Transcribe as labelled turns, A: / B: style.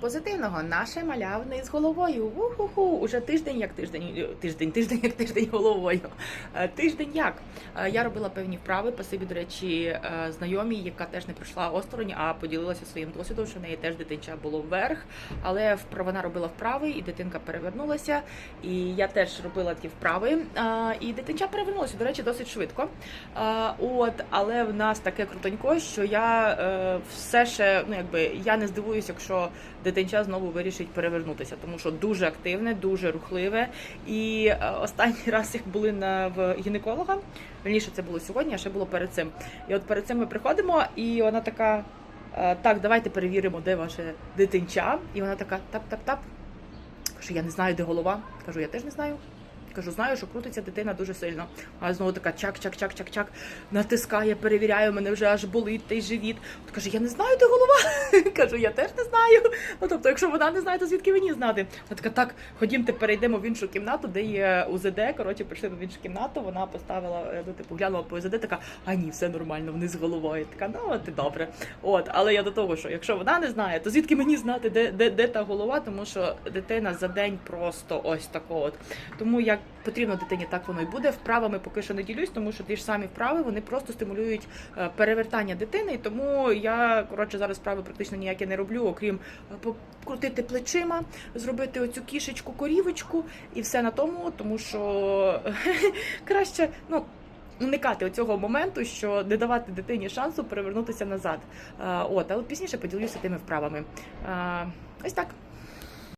A: Позитивного наше маля вниз головою. У-ху-ху. Уже тиждень як тиждень, тиждень, тиждень як тиждень головою. Е, Тиждень як. Е, Я робила певні вправи. Пасибі, до речі, е, знайомій, яка теж не прийшла осторонь, а поділилася своїм досвідом, що в неї теж дитинча було вверх. Але вона робила вправи, і дитинка перевернулася. І я теж робила ті вправи. І дитинча перевернулася, до речі, досить швидко. От, але в нас таке крутонько, що я все ще, ну якби я не здивуюся, якщо дитинча знову вирішить перевернутися, тому що дуже активне, дуже рухливе. І е, останній раз, як були на в гінеколога, раніше це було сьогодні, а ще було перед цим. І от перед цим ми приходимо, і вона така. е, Так, давайте перевіримо, де ваше дитинча. І вона така тап-тап-тап. Кажу, я не знаю, де голова. Кажу, я теж не знаю. Кажу, знаю, що крутиться дитина дуже сильно. А знову така чак-чак-чак-чак-чак, натискає, перевіряє, мене вже аж болить той живіт. От каже, я не знаю, де голова. Кажу, я теж не знаю. Ну тобто, якщо вона не знає, то звідки мені знати? Вона така, так, ходімте, перейдемо в іншу кімнату, де є УЗД. Коротше, прийшли в іншу кімнату. Вона поставила, ну типу, глянула по УЗД, така, а ні, все нормально, вниз головою. Така, ну от добре. От, але я до того, що якщо вона не знає, то звідки мені знати, де, де, де та голова, тому що дитина за день просто ось тако от. Тому як потрібно дитині, так воно і буде. Вправами поки що не ділюсь, тому що ті ж самі вправи вони просто стимулюють е, перевертання дитини. І тому я коротше зараз вправи практично ніякі не роблю, окрім е, покрутити плечима, зробити оцю кішечку, корівочку і все на тому, тому що краще, ну. Уникати цього моменту, що не давати дитині шансу перевернутися назад. Е, От, але пізніше поділюся тими вправами. Ось так.